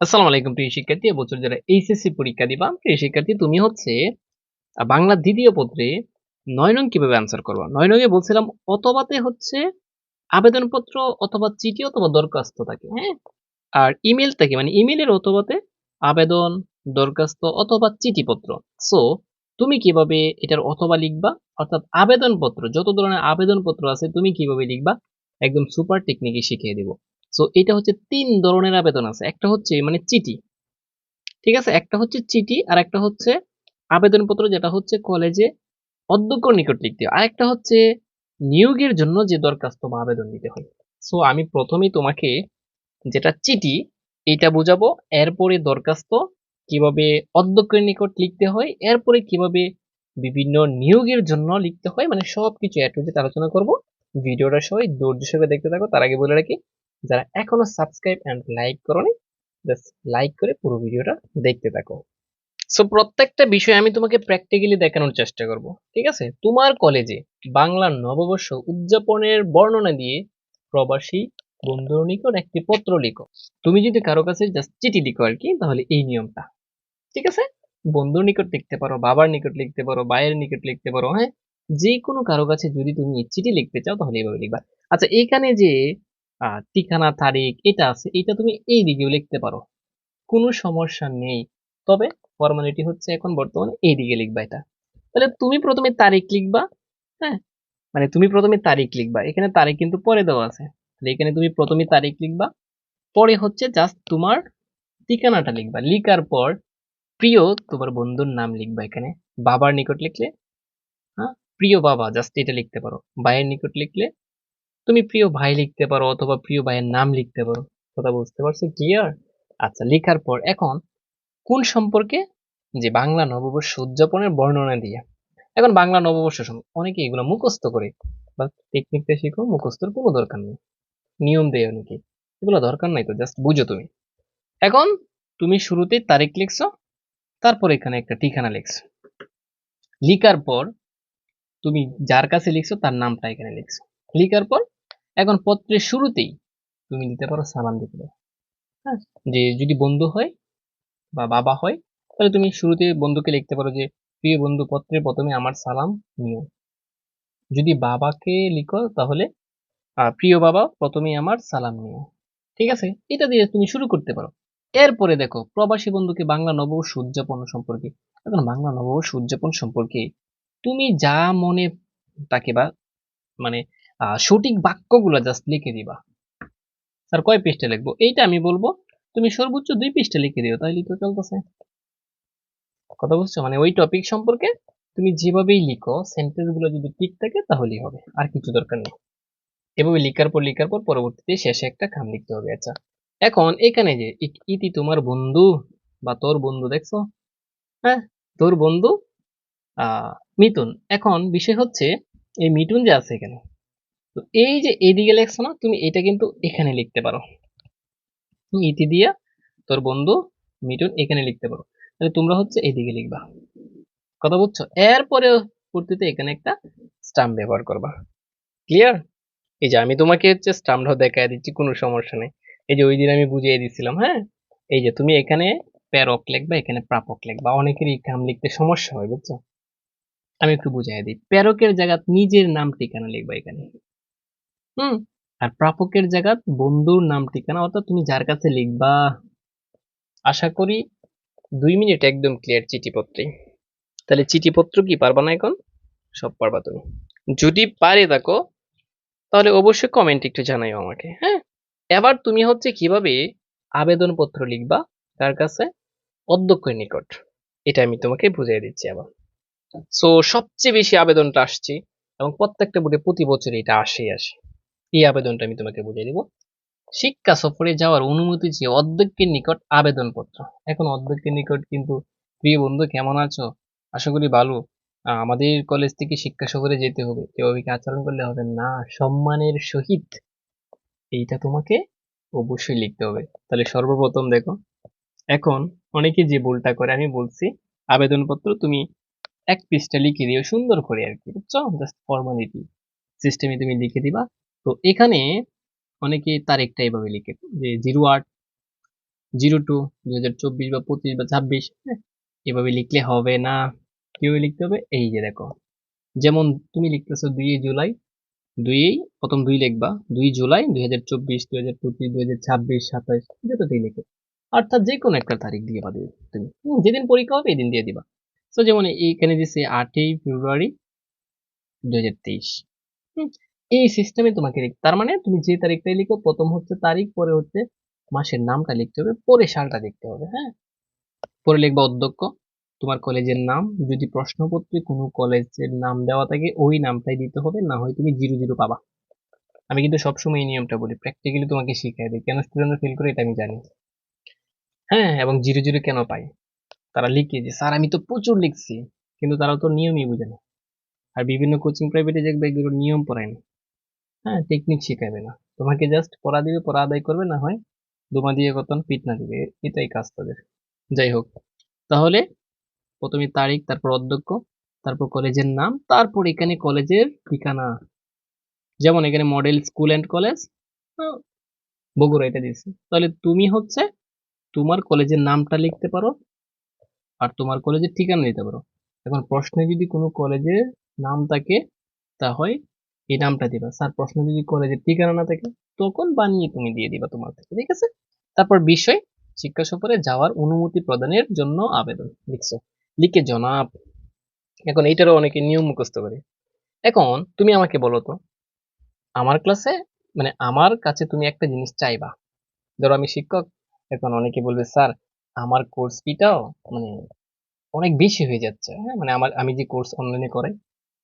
আসসালামু আলাইকুম, প্রিয় শিক্ষার্থী। এবছর যারা এইচএসসি পরীক্ষা দিবা, প্রিয় শিক্ষার্থী, তুমি হচ্ছে বাংলা দ্বিতীয় পত্রে নয় নং কীভাবে অ্যান্সার করবা? নয় নঙ্গে বলছিলাম, অথবাতে হচ্ছে আবেদনপত্র অথবা চিঠি অথবা দরখাস্ত থাকে হ্যাঁ? আর ইমেল থাকে মানে ইমেলের অথবাতে আবেদন, দরখাস্ত অথবা চিঠিপত্র। সো তুমি কীভাবে এটার অথবা লিখবা? অর্থাৎ আবেদনপত্র, যত ধরনের আবেদনপত্র আছে, তুমি কীভাবে লিখবা? একদম সুপার টেকনিকে শিখিয়ে দিব। সো এটা হচ্ছে তিন ধরনের আবেদন আছে। একটা হচ্ছে মানে চিঠি। ঠিক আছে? একটা হচ্ছে চিঠি আর একটা হচ্ছে আবেদনপত্র, যেটা হচ্ছে কলেজে অধ্যক্ষর নিকট লিখতে। হয় আর একটা হচ্ছে নিয়োগের জন্য যে দরখাস্ত বা আবেদন দিতে হয়। সো আমি প্রথমেই তোমাকে যেটা চিঠি এইটা বোঝাবো। এরপরে দরখাস্ত, কীভাবে অধ্যক্ষের নিকট লিখতে হয়, এরপরে কীভাবে বিভিন্ন নিয়োগের জন্য লিখতে হয় মানে সবকিছু এ টু জেড আলোচনা করব। ভিডিওটা সবাই ধৈর্য সহকারে দেখতে থাকো। তার আগে বলে রাখি যারা এখনও সাবস্ক্রাইব এন্ড লাইক করোনি জাস্ট লাইক করে পুরো ভিডিওটা দেখতে থাকো। সো প্রত্যেকটা বিষয় আমি তোমাকে প্র্যাকটিক্যালি দেখানোর চেষ্টা করব, ঠিক আছে? তোমার কলেজে বাংলা নববর্ষ উদযাপনের বর্ণনা দিয়ে প্রবাসী বন্ধুর নিকট একটি পত্র লিখো। তুমি যদি কারও কাছে জাস্ট চিঠি লিখো আর কি, তাহলে এই নিয়মটা, ঠিক আছে? বন্ধুর নিকট লিখতে পারো, বাবার নিকট লিখতে পারো, ভাইয়ের নিকট লিখতে পারো হ্যাঁ? যে কোনো কারও কাছে যদি তুমি চিঠি লিখতে চাও, তাহলে এইভাবে লিখবা। আচ্ছা এইখানে যে ঠিকানা, তারিখ, এটা আছে, এটা তুমি এই দিকেও লিখতে পারো। কোনো সমস্যা নেই। তবে ফর্মালিটি হচ্ছে এখন বর্তমানে এই দিকে লিখবা এটা। তাহলে তুমি প্রথমে তারিখ লিখবা হ্যাঁ? মানে তুমি প্রথমে তারিখ লিখবা। এখানে তারিখ কিন্তু পরে দেওয়া আছে। তাহলে এখানে তুমি প্রথমে তারিখ লিখবা, পরে হচ্ছে জাস্ট তোমার ঠিকানাটা লিখবা। লিখার পর প্রিয় তোমার বন্ধুর নাম লিখবা এখানে। বাবার নিকট লিখলে হ্যাঁ? প্রিয় বাবা জাস্ট এটা লিখতে পারো। ভাইয়ের নিকট লিখলে তুমি প্রিয় ভাই লিখতে পারো অথবা প্রিয় ভাইয়ের নাম লিখতে পারো। কথা বুঝতে পারছ? ক্লিয়ার আচ্ছা লেখার পর এখন কোন সম্পর্কে? যে বাংলা নববর্ষ উদযাপনের বর্ণনা দিয়ে। এখন বাংলা নববর্ষ অনেকে এগুলো মুখস্থ করে বা টেকনিকটা শিখো, মুখস্থর কোনো দরকার নেই। নিয়ম দেয় অনেকে। এগুলো দরকার নাই তো জাস্ট বুঝো তুমি। এখন তুমি শুরুতেই তারিখ লিখছো, তারপর এখানে একটা ঠিকানা লিখছো। লিখার পর তুমি যার কাছে লিখছো, তার নামটা এখানে লিখছো। লিখার পর এখন পত্রের শুরুতেই তুমি দিতে পারো সালাম দিতে পারো। হ্যাঁ। যে যদি বন্ধু হয় বা বাবা হয় তাহলে তুমি শুরুতে বন্ধুকে লিখতে পারো যে প্রিয় বন্ধু পত্রে প্রথমে আমার সালাম নিও। যদি বাবাকে লিখো তাহলে প্রিয় বাবা প্রথমে আমার সালাম নিও। ঠিক আছে? এটা দিয়ে তুমি শুরু করতে পারো। এরপরে দেখো প্রবাসী বন্ধুকে বাংলা নববর্ষ উদযাপন সম্পর্কে। এখন বাংলা নববর্ষ উদযাপন সম্পর্কে তুমি যা মনে তাকে বা মানে সঠিক বাক্যগুলো জাস্ট লিখে দিবা। স্যার কয় পৃষ্ঠা লিখব? এইটা আমি বলব, তুমি সর্বোচ্চ দুই পৃষ্ঠা লিখে দিও তাই তো চলতেছে। কথা বুঝছ? মানে ওই টপিক সম্পর্কে তুমি যেভাবেই লিখো সেন্টেন্সগুলো যদি ঠিক থাকে, তাহলেই হবে, আর কিছু দরকার নেই। এভাবে লিখার পর লিখার পর পরবর্তীতে শেষে একটা খাম লিখতে হবে আচ্ছা। এখন এখানে যে, ইতি তোমার বন্ধু বা তোর বন্ধু দেখছ? হ্যাঁ তোর বন্ধু, আহ, মিথুন। এখন বিষয় হচ্ছে, এই মিঠুন যে আছে এখানে তো এই যে এইদিকে লেখছো না, তুমি এটা কিন্তু এখানে লিখতে পারো। তুমি ইতি দিয়া তোর বন্ধু মিঠুন এখানে লিখতে পারো। তাহলে তোমরা হচ্ছে এইদিকে লিখবা। কথা বুঝছ? এরপরে পরবর্তীতে এখানে একটা স্টাম্প ব্যবহার করবা। ক্লিয়ার এই যে আমি তোমাকে হচ্ছে স্টাম্পটাও দেখায় দিচ্ছি, কোনো সমস্যা নেই। এই যে ওই দিন আমি বুঝিয়ে দিছিলাম হ্যাঁ? এই যে তুমি এখানে প্যারক লিখবা, এখানে প্রাপক লিখবা। অনেকেরই নাম লিখতে সমস্যা হয়, বুঝছ? আমি একটু বুঝাই দিই। প্যারকের জায়গা নিজের নাম ঠিকানা লিখবা এখানে। হুম। আর প্রাপকের জায়গা বন্ধুর নাম, ঠিকানা, অর্থাৎ তুমি যার কাছে লিখবা, আশা করি দুই মিনিট একদম ক্লিয়ার চিঠিপত্রে তাহলে চিঠিপত্র কি পারবা না এখন? সব পারবা তুমি। যদি পারে থাকো, তাহলে অবশ্যই কমেন্ট একটু জানাইও আমাকে হ্যাঁ? এবার তুমি হচ্ছে কীভাবে আবেদনপত্র লিখবা, তার কাছে অধ্যক্ষের নিকট। এটা আমি তোমাকে বুঝিয়ে দিচ্ছি আবার। সো সবচেয়ে বেশি আবেদনটা আসছে এবং প্রত্যেকটা বোর্ডে প্রতি বছর এটা আসেই আসে। এই আবেদনটা আমি তোমাকে বুঝিয়ে দিব। শিক্ষা সফরে যাওয়ার অনুমতি চেয়ে অধ্যক্ষের নিকট আবেদনপত্র। এখন অধ্যক্ষের নিকট কিন্তু, প্রিয় বন্ধু, কেমন আছো? আশা করি ভালো। আমাদের কলেজ থেকে শিক্ষা সফরে যেতে হবে। এভাবে আচরণ করলে হবে? না, সম্মানের সহিত। এইটা তোমাকে অবশ্যই লিখতে হবে। তাহলে সর্বপ্রথম দেখো, এখন অনেকে যে ভুলটা করে, আমি বলছি, আবেদনপত্র তুমি এক পৃষ্ঠা লিখে দিও সুন্দর করে আর কি বুঝছ জাস্ট ফর্মালিটি সিস্টেমে তুমি লিখে দিবা তো এখানে অনেকে তারিখটা এইভাবে লিখে যে জিরো আট, জিরো টু, দুই চব্বিশ বা পঁচিশ বা ছাব্বিশ হ্যাঁ এভাবে লিখলে হবে না। কীভাবে লিখতে হবে? এই যে দেখো, যেমন তুমি লিখতেছো দুই জুলাই, দুই প্রথম দুই লিখবা, দুই জুলাই, দুই হাজার চব্বিশ, দুই হাজার পঁচিশ, দুই হাজার ছাব্বিশ লিখো। অর্থাৎ যে কোনো একটা তারিখ দিয়ে বা দিবে তুমি। যেদিন পরীক্ষা হবে এই দিন দিয়ে দিবা। তো যেমন এইখানে দিচ্ছে আটই ফেব্রুয়ারি, দুই হাজার তেইশ। এই সিস্টেমে তোমাকে লিখ তার মানে তুমি যে তারিখটাই লিখো, প্রথম হচ্ছে তারিখ, পরে হচ্ছে মাসের নামটা লিখতে হবে, পরে সালটা লিখতে হবে হ্যাঁ? পরে লিখবা অধ্যক্ষ, তোমার কলেজের নাম, যদি প্রশ্নপত্রে কোনো কলেজের নাম দেওয়া থাকে, ওই নামটাই দিতে হবে, না হয় তুমি জিরো জিরো পাবা। আমি কিন্তু সবসময় এই নিয়মটা বলি প্র্যাকটিক্যালি তোমাকে শিখাই দিই, কেন স্টুডেন্টরা ফিল করে এটা আমি জানি। হ্যাঁ এবং জিরো জিরো কেন পাই তারা লিখে যে, স্যার, আমি তো প্রচুর লিখছি, কিন্তু তারা তো নিয়মই বুঝে না। আর বিভিন্ন কোচিং প্রাইভেটে দেখবে এগুলো নিয়ম পড়ায় না। হ্যাঁ টেকনিক শেখাবে না। তোমাকে জাস্ট পড়া দিবে, পড়া আদায় করবে, না হয় দোমা দিয়ে কতন পিট না দিবে। এটাই কাজ তাদের। যাই হোক, তাহলে প্রথমে তারিখ, তারপর অধ্যক্ষ, তারপর কলেজের নাম, তারপর এখানে কলেজের ঠিকানা। যেমন এখানে model school and college Bogura এটা দিয়েছে। তাহলে তুমি হচ্ছে তোমার কলেজের নামটা লিখতে পারো আর তোমার কলেজের ঠিকানা দিতে পারো। এখন প্রশ্নে যদি কোনো কলেজের নাম থাকে তা হয় এই নামটা দিবা। স্যার, প্রশ্ন যদি কলেজের ঠিকানা না থাকে, তখন বানিয়ে তুমি দিয়ে দিবা তোমার থেকে, ঠিক আছে? তারপর বিষয়, শিক্ষা সফরে যাওয়ার অনুমতি প্রদানের জন্য আবেদন, লিখছো। লিখে জনাব। এখন এইটারও অনেকে নিয়ম মুখস্থ করে। এখন তুমি আমাকে বলো তো, আমার ক্লাসে মানে আমার কাছে তুমি একটা জিনিস চাইবা। ধরো আমি শিক্ষক, এখন অনেকে বলবে, স্যার, আমার কোর্স ফিটাও মানে অনেক বেশি হয়ে যাচ্ছে। হ্যাঁ মানে আমার, আমি যে কোর্স অনলাইনে করাই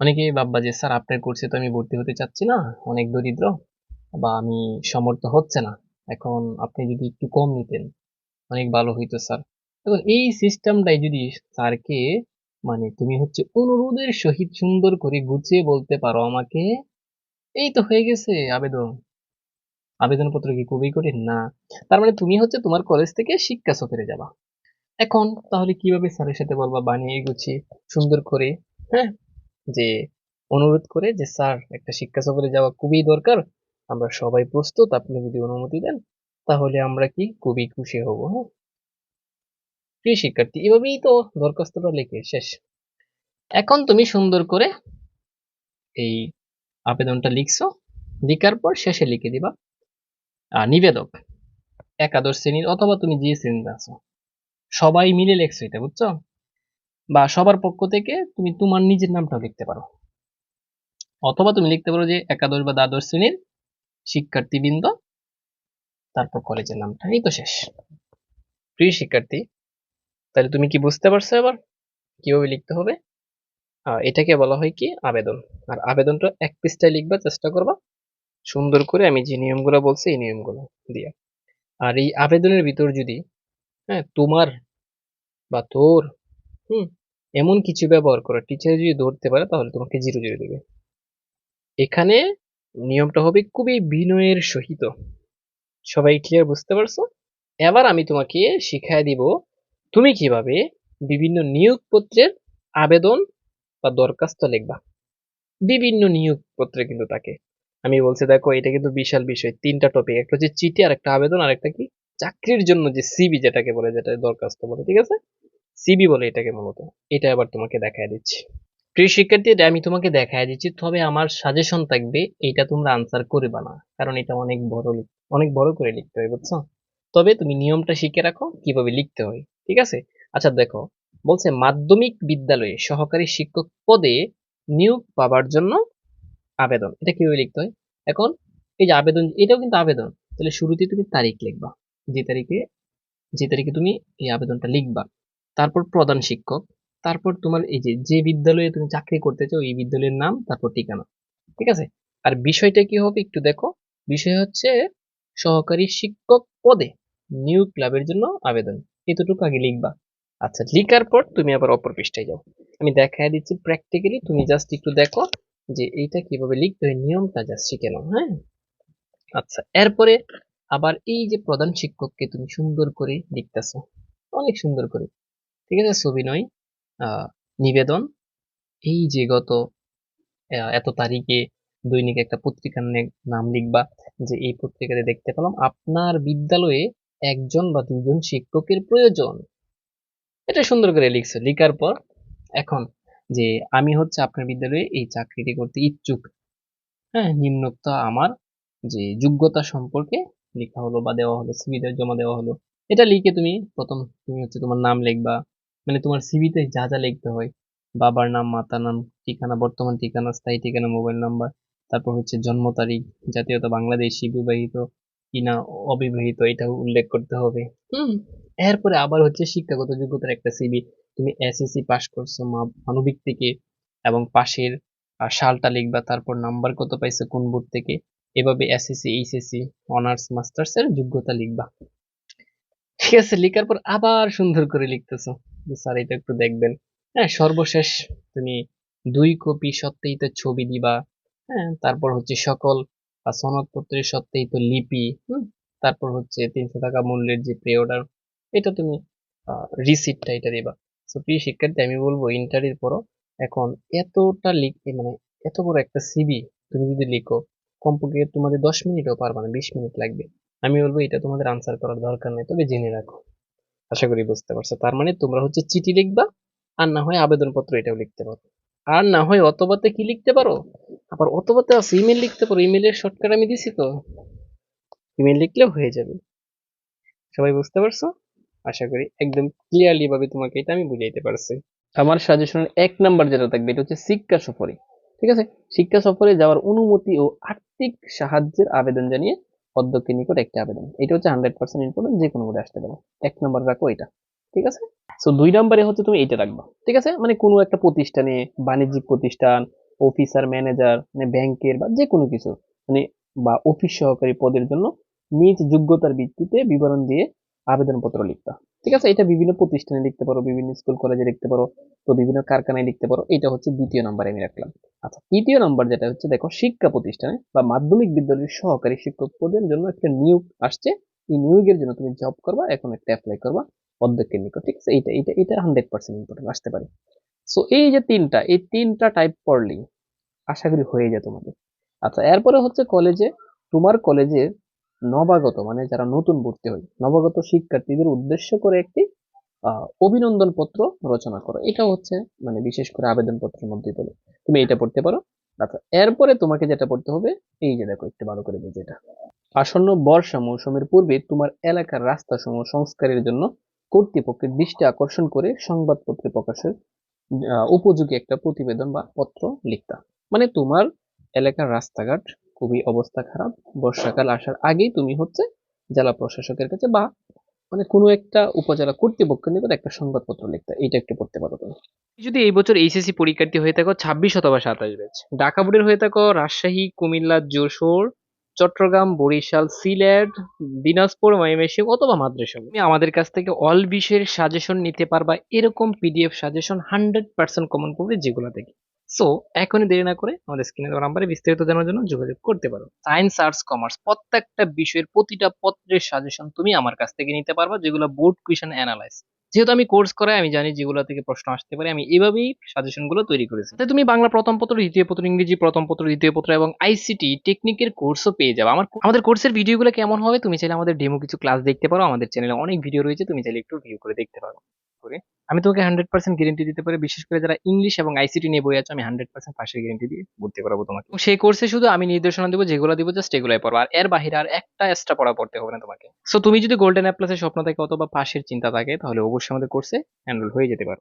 অনেকে ভাববা যে, স্যার, আপনার কোর্সে তো আমি ভর্তি হতে চাচ্ছি না, অনেক দরিদ্র, বা আমি সমর্থ হচ্ছে না। এখন আপনি যদি একটু কম নিতেন, অনেক ভালো হইতো, স্যার। এখন এই সিস্টেমটাই যদি স্যারকে মানে তুমি হচ্ছে অনুরোধের সহিত সুন্দর করে গুছিয়ে বলতে পারো আমাকে, এই তো হয়ে গেছে আবেদন। আবেদনপত্র কি খুবই কঠিন? না। তার মানে তুমি হচ্ছে তোমার কলেজ থেকে শিক্ষা সফরে যাবা। এখন তাহলে কীভাবে স্যারের সাথে বলবা, বানিয়ে গুছিয়ে, সুন্দর করে? হ্যাঁ? যে অনুরোধ করে যে, স্যার, একটা শিক্ষা সফরে যাওয়া খুবই দরকার। আমরা সবাই প্রস্তুত, আপনি যদি অনুমতি দেন, তাহলে আমরা কি খুবই খুশি হব। হ্যাঁ। প্রিয় শিক্ষার্থী, এভাবেই তো দরখাস্তটা লিখে, শেষ। এখন তুমি সুন্দর করে এই আবেদনটা লিখছো, লিখার পর শেষে লিখে দিবা নিবেদক, একাদশ শ্রেণির অথবা তুমি যে শ্রেণীতে আছো, সবাই মিলে লেখছো এটা, বুঝছ? বা সবার পক্ষ থেকে তুমি তোমার নিজের নামটাও লিখতে পারো। অথবা তুমি লিখতে পারো যে একাদশ বা দ্বাদশ শ্রেণির শিক্ষার্থীবৃন্দ, তারপর কলেজের নামটা। এই তো শেষ। প্রিয় শিক্ষার্থী, তাহলে তুমি কি বুঝতে পারছ এবার? কীভাবে লিখতে হবে? এটাকে বলা হয় কি? আবেদন। আর আবেদনটা এক পৃষ্ঠায় লিখবার চেষ্টা করবা সুন্দর করে আমি যে নিয়মগুলো বলছি, এই নিয়মগুলো দিয়া। আর এই আবেদনের ভিতর যদি হ্যাঁ তোমার বা তোর হুম। এমন কিছু ব্যবহার করো টিচার যদি ধরতে পারে তাহলে তোমাকে জিরো জিরো দেবে। এখানে নিয়মটা হবে খুবই বিনয়ের সহিত। সবাই ক্লিয়ার বুঝতে পারছ? এবার আমি তোমাকে শিখাই দিব তুমি কীভাবে বিভিন্ন নিয়োগপত্রের আবেদন বা দরখাস্ত লিখবা। বিভিন্ন নিয়োগপত্রে কিন্তু তাকে। আমি বলছি, দেখো, এটা কিন্তু বিশাল বিষয়, তিনটা টপিক একটা হচ্ছে চিঠি আর একটা আবেদন আর একটা কি? চাকরির জন্য যে সিবি যেটাকে বলে যেটা দরখাস্ত বলে, ঠিক আছে? সিবি বলে এটাকে মূলত। এটা আবার তোমাকে দেখায় দিচ্ছি। প্রিয় শিক্ষার্থী, এটা আমি তোমাকে দেখায় দিচ্ছি, তবে আমার সাজেশন থাকবে এটা তোমরা আনসার করবে না, কারণ এটা অনেক বড় অনেক বড় করে লিখতে হয়, বুঝছ? তবে তুমি নিয়মটা শিখে রাখো, কীভাবে লিখতে হয়, ঠিক আছে? আচ্ছা দেখো, বলছে মাধ্যমিক বিদ্যালয়ে সহকারী শিক্ষক পদে নিয়োগ পাবার জন্য আবেদন। এটা কীভাবে লিখতে হয়? এখন, এই যে আবেদন, এটাও কিন্তু আবেদন। তাহলে শুরুতে তুমি তারিখ লিখবা। যে তারিখে যে তারিখে তুমি এই আবেদনটা লিখবা। তারপর প্রধান শিক্ষক, তারপর তোমার এই যে যে বিদ্যালয়ে তুমি চাকরি করতে চাও, এই বিদ্যালয়ের নাম, তারপর ঠিকানা, ঠিক আছে? আর বিষয়টা কি হবে একটু দেখো, বিষয় হচ্ছে সহকারী শিক্ষক পদে নিয়োগ লাভের জন্য আবেদন, এতটুকু আগে লিখবা। আচ্ছা লিখার পর তুমি আবার অপর পৃষ্ঠায় যাও। আমি দেখাই দিচ্ছি প্র্যাকটিক্যালি তুমি জাস্ট একটু দেখো যে এইটা কীভাবে লিখতে হয়, নিয়মটা জাস্ট শিখে নাও হ্যাঁ? আচ্ছা এরপরে আবার এই যে প্রধান শিক্ষককে তুমি সুন্দর করে লিখতেছো, অনেক সুন্দর করে। ঠিক আছে, ছবি নয় নিবেদন। এই যে গত এত তারিখে দৈনিক একটা পত্রিকার নাম লিখবা যে এই পত্রিকাতে দেখতে পেলাম, আপনার বিদ্যালয়ে একজন বা দুজন শিক্ষকের প্রয়োজন। এটা সুন্দর করে লিখছো। লিখার পর এখন যে আমি হচ্ছে আপনার বিদ্যালয়ে এই চাকরিটি করতে ইচ্ছুক। হ্যাঁ নিম্নোক্ত আমার যে যোগ্যতা সম্পর্কে লেখা হলো বা দেওয়া হলো সিভিতে জমা দেওয়া হলো, এটা লিখে তুমি প্রথম তুমি হচ্ছে তোমার নাম লিখবা। মানে তোমার সিভিতে যা যা লিখতে হয়। বাবার নাম মাতার নাম ঠিকানা বর্তমান ঠিকানা স্থায়ী ঠিকানা মোবাইল নাম্বার তারপর হচ্ছে জন্ম তারিখ জাতীয়তা বাংলাদেশি বিবাহিত কিনা অবিবাহিত এটা উল্লেখ করতে হবে। হুম। এরপরে আবার হচ্ছে শিক্ষাগত যোগ্যতার একটা সিভি তুমি এসএসসি পাশ করছ মানবিক থেকে এবং পাশের সালটা লিখবা তারপর নাম্বার কত পাইছো কোন বোর্ড থেকে এভাবে এসএসসি এইচএসসি অনার্স মাস্টার্স এর যোগ্যতা লিখবা। ঠিক আছে লিখার পর আবার সুন্দর করে লিখতেছো। স্যার, এটা একটু দেখবেন। হ্যাঁ সর্বশেষ তুমি দুই কপি সত্যায়িত ছবি দিবা। হ্যাঁ তারপর হচ্ছে সকল সনদপত্রের সত্যায়িত লিপি, হুম? তারপর হচ্ছে তিনশো টাকা মূল্যের যে প্রে অর্ডার এটা তুমি রিসিপ্টটা এটা দিবা। তো প্রিয় শিক্ষার্থী, আমি বলব ইন্টারের পরও এখন এতটা লিখতে মানে এত বড় একটা সিবি তুমি যদি লিখো, কমপক্ষে তোমাদের দশ মিনিটও পারবে না, বিশ মিনিট লাগবে। আমি বলব এটা তোমাদের আনসার করার দরকার নেই, তবে জেনে রাখো। আশা করি বুঝতে পারছ। তার মানে তোমরা হচ্ছে চিঠি লিখবা, আর না হয় আবেদনপত্র এটাও লিখতে পারো। আর না হয় অতবাতে কি লিখতে পারো? আবার অতবাতে আছে ইমেল লিখতে পারো। ইমেলের শর্টকাট আমি দিছি তো। ইমেল লিখলেও হয়ে যাবে। সবাই বুঝতে পারছ? আশা করি একদম ক্লিয়ারলি ভাবে তোমাকে এটা আমি বুঝাইতে পারছি। আমার সাজেশনের এক নাম্বার যেটা থাকবে, এটা হচ্ছে শিক্ষা সফরে। ঠিক আছে? শিক্ষা সফরে যাওয়ার অনুমতি ও আর্থিক সাহায্যের আবেদন জানিয়ে অধ্যক্ষের নিকট একটি আবেদন। এটা হচ্ছে হান্ড্রেড পার্সেন্ট ইম্পর্টেন্ট যে কোনো বোর্ডে আসতে পারো। এক নম্বর রাখো এটা, ঠিক আছে? সো দুই নম্বরে হচ্ছে তুমি এইটা রাখবা, ঠিক আছে? মানে কোনো একটা প্রতিষ্ঠানে, বাণিজ্যিক প্রতিষ্ঠান অফিসার ম্যানেজার মানে ব্যাংকের বা যে কোনো কিছু মানে বা অফিস সহকারী পদের জন্য নিজ যোগ্যতার ভিত্তিতে বিবরণ দিয়ে আবেদনপত্র লিখতা। ঠিক আছে, এটা বিভিন্ন প্রতিষ্ঠানে লিখতে পারো, বিভিন্ন স্কুল, কলেজে লিখতে পারো, তো বিভিন্ন কারখানায় লিখতে পারো, এটা হচ্ছে দ্বিতীয় নম্বরে আমি রাখলাম। আচ্ছা তৃতীয় নম্বর যেটা হচ্ছে, দেখো, শিক্ষা প্রতিষ্ঠানে বা মাধ্যমিক বিদ্যালয়ের সহকারী শিক্ষক পদের জন্য একটা নিয়োগ আসছে। এই নিয়োগের জন্য তুমি জব করবা, এখন একটা অ্যাপ্লাই করবা অধ্যক্ষের নিকট, ঠিক আছে? এটা এটা এটা হান্ড্রেড পার্সেন্ট ইম্পর্টেন্ট আসতে পারে। সো এই যে তিনটা, এই তিনটা টাইপ পড়লেই আশা করি হয়ে যায় তোমাদের। আচ্ছা এরপরে হচ্ছে কলেজে তোমার কলেজের নবাগত মানে যারা নতুন ভর্তি হয়, নবাগত শিক্ষার্থীদের উদ্দেশ্য করে একটি অভিনন্দন পত্র রচনা করো। এটা হচ্ছে মানে বিশেষ করে আবেদন পত্রের মধ্যেই পড়ে তুমি এটা পড়তে পারো। আচ্ছা এরপরে তোমাকে যেটা পড়তে হবে, এই যে দেখো, একটু ভালো করে বুঝে এটা। আসন্ন বর্ষা মৌসুমের পূর্বে তোমার এলাকার রাস্তা সমূহ সংস্কারের জন্য কর্তৃপক্ষের দৃষ্টি আকর্ষণ করে সংবাদপত্রে প্রকাশের উপযোগী একটা প্রতিবেদন বা পত্র লিখতা। মানে তোমার এলাকার রাস্তাঘাট খুবই অবস্থা খারাপ। বর্ষাকাল আসার আগেই তুমি হচ্ছে জেলা প্রশাসকের কাছে বা মানে কোনো একটা উপজেলা কর্তৃপক্ষের নিকট একটা সংবাদপত্র লিখতে। এইটা একটু পড়তে পারো তুমি। যদি এই বছর এইচএসসি পরীক্ষার্থী হয়ে থাকো, ছাব্বিশ অথবা সাতাশ ব্যাচ। ঢাকা বোর্ডের হয়ে থাকো, রাজশাহী, কুমিল্লা, যশোর, চট্টগ্রাম, বরিশাল, সিলেট, দিনাজপুর ময়মনসিংহ অথবা মাদ্রাসা। তুমি আমাদের কাছ থেকে অল বিষয়ের সাজেশন নিতে পারবা। এরকম PDF suggestion hundred percent common পড়বে যেগুলো থেকে সো এখনই দেরি না করে আমাদের স্ক্রিনে দেওয়া নাম্বারে বিস্তারিত জানার জন্য যোগাযোগ করতে পারো। সায়েন্স আর্টস কমার্স প্রত্যেকটা বিষয়ের প্রতিটা পত্রের সাজেশন তুমি আমার কাছ থেকে নিতে পারবা, যেগুলো বোর্ড কুইশন অ্যানালাইজ যেহেতু আমি কোর্স করাই, আমি জানি যেগুলো থেকে প্রশ্ন আসতে পারে, আমি এভাবেই সাজেশনগুলো তৈরি করেছি। তাই তুমি বাংলা প্রথম পত্র, দ্বিতীয় পত্র, ইংরেজি প্রথম পত্র, দ্বিতীয় পত্র এবং আইসিটি টেকনিকের কোর্সও পেয়ে যাবে। আমার আমাদের কোর্সের ভিডিওগুলো কেমন হবে, তুমি চাইলে আমাদের ডেমো কিছু ক্লাস দেখতে পারো। আমাদের চ্যানেলে অনেক ভিডিও রয়েছে, তুমি চাইলে একটু ভিউ করে দেখতে পারো। করে। আমি তোমাকে হান্ড্রেড পার্সেন্ট গ্যারেন্টি দিতে পারি, বিশেষ করে যারা ইংলিশ এবং আইসিটি নিয়ে বই আছে, আমি হান্ড্রেড পার্সেন্ট পাশের গ্যারেন্টি দিয়ে ভর্তি করাবো তোমাকে। সেই কোর্সে শুধু আমি নির্দেশনা দেবো, যেগুলো দিব জাস্ট এগুলাই পড়ব। আর এর বাহিরে আর একটা এক্সট্রা পড়া পড়তে হবে না তোমাকে। সো তুমি যদি গোল্ডেন অ্যাপ্লাসের স্বপ্ন থাকে অথবা পাশের চিন্তা থাকে, তাহলে অবশ্যই আমাদের কোর্সে এনরোল হয়ে যেতে পারো।